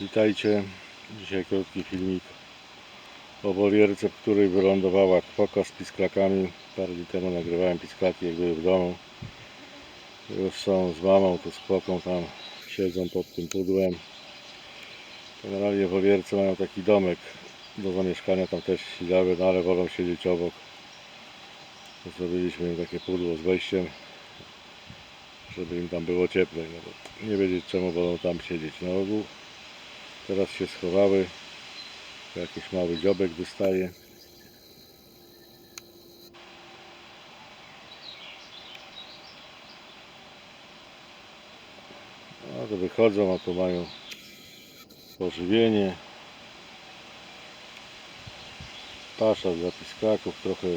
Witajcie. Dzisiaj krótki filmik o wolierce, w której wylądowała kwoka z pisklakami. Parę dni temu nagrywałem pisklaki, jak były w domu. Już są z mamą, to z kwoką tam siedzą pod tym pudłem. Generalnie wolierce mają taki domek do zamieszkania, tam też siedziały, no ale wolą siedzieć obok. Zrobiliśmy im takie pudło z wejściem, żeby im tam było cieplej. No bo nie wiedzieć czemu wolą tam siedzieć na ogół. Teraz się schowały. Jakiś mały dziobek wystaje. No to wychodzą, a tu mają pożywienie. Pasza dla pisklaków, trochę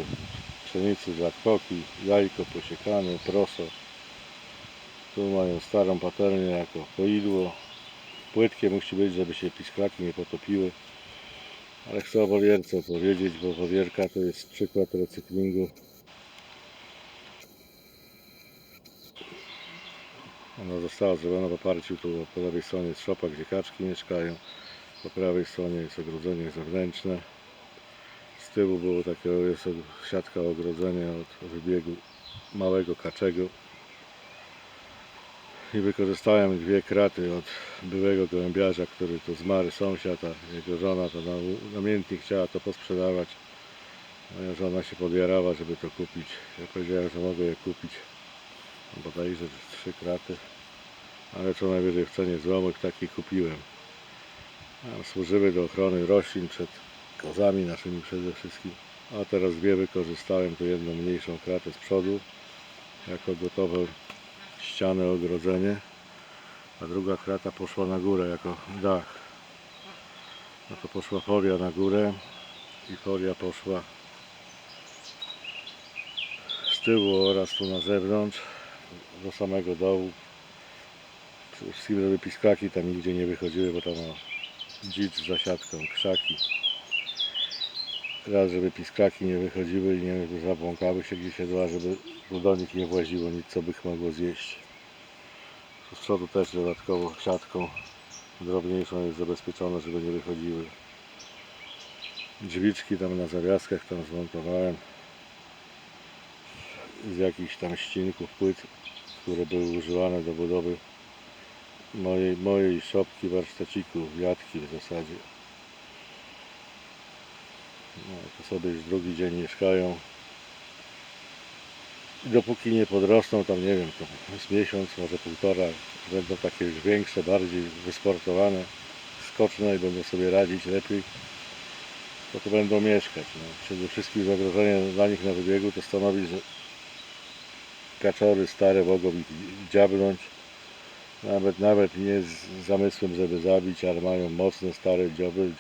pszenicy dla koki, jajko posiekane, proso. Tu mają starą patelnię jako poidło. Płytkie musi być, żeby się pisklaki nie potopiły. Ale chcę o wolierce opowiedzieć, bo wolierka to jest przykład recyklingu. Ona została zrobiona w oparciu tu po lewej stronie jest szopa, gdzie kaczki mieszkają. Po prawej stronie jest ogrodzenie zewnętrzne. Z tyłu było takie, jest siatka ogrodzenia od wybiegu małego kaczego i wykorzystałem dwie kraty od byłego gołębiarza, który to zmarł sąsiad, a jego żona to na- namiętnie chciała to posprzedawać. Moja żona się podjarała, żeby to kupić. Ja powiedziałem, że mogę je kupić. Bodajże trzy kraty. Ale co najwyżej w cenie złomych taki kupiłem. Służyły do ochrony roślin przed kozami naszymi przede wszystkim. A teraz dwie wykorzystałem, tu jedną mniejszą kratę z przodu jako gotowe ogrodzenie, a druga krata poszła na górę jako dach. No to poszła folia na górę i folia poszła z tyłu oraz tu na zewnątrz do samego dołu. Wszystkim, żeby pisklaki tam nigdzie nie wychodziły, bo tam ma dzicz za siatką, krzaki. Raz, żeby pisklaki nie wychodziły i nie zabłąkały się gdzieś jedła, żeby do nich nie właziło nic, co by ich mogło zjeść. Z przodu też dodatkowo siatką drobniejszą jest zabezpieczone, żeby nie wychodziły. Drzwiczki tam na zawiaskach tam zmontowałem z jakichś tam ścinków płyt, które były używane do budowy mojej, mojej szopki, warsztaciku, jatki w zasadzie. No, to sobie już drugi dzień mieszkają. I dopóki nie podrosną, tam nie wiem, to jest miesiąc, może półtora, będą takie już większe, bardziej wysportowane, skoczne i będą sobie radzić lepiej, to tu będą mieszkać. No. Przede wszystkim zagrożenie dla nich na wybiegu to stanowi, że kaczory stare mogą dziabnąć, nawet, nawet nie z zamysłem, żeby zabić, ale mają mocne, stare dzioby,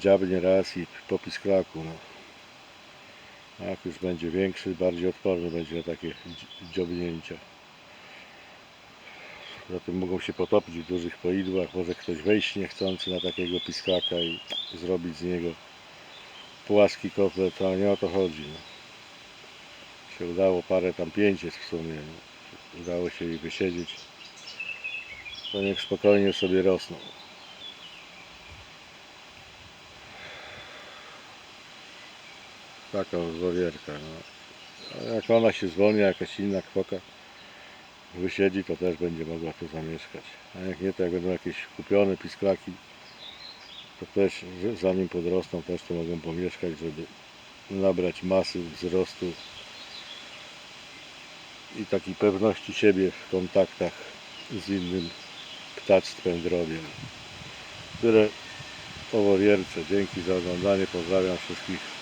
dziabnie raz i po pisklaku. No. Jak już będzie większy, bardziej odporny będzie na takie dzi- dziobnięcia. Zatem mogą się potopić w dużych poidłach, może ktoś wejść niechcący na takiego pisklaka i zrobić z niego płaski kotlet, ale nie o to chodzi. No. Się udało parę tam pięć jest w sumie. No. Udało się ich wysiedzieć. To niech spokojnie sobie rosną. Taka złowierka. No. Jak ona się zwolni, jakaś inna kwoka wysiedzi, to też będzie mogła tu zamieszkać. A jak nie, to jak będą jakieś kupione pisklaki, to też zanim podrosną, też tu mogą pomieszkać, żeby nabrać masy wzrostu i takiej pewności siebie w kontaktach z innym ptactwem drobiem. Tyle o. Dzięki za oglądanie. Pozdrawiam wszystkich.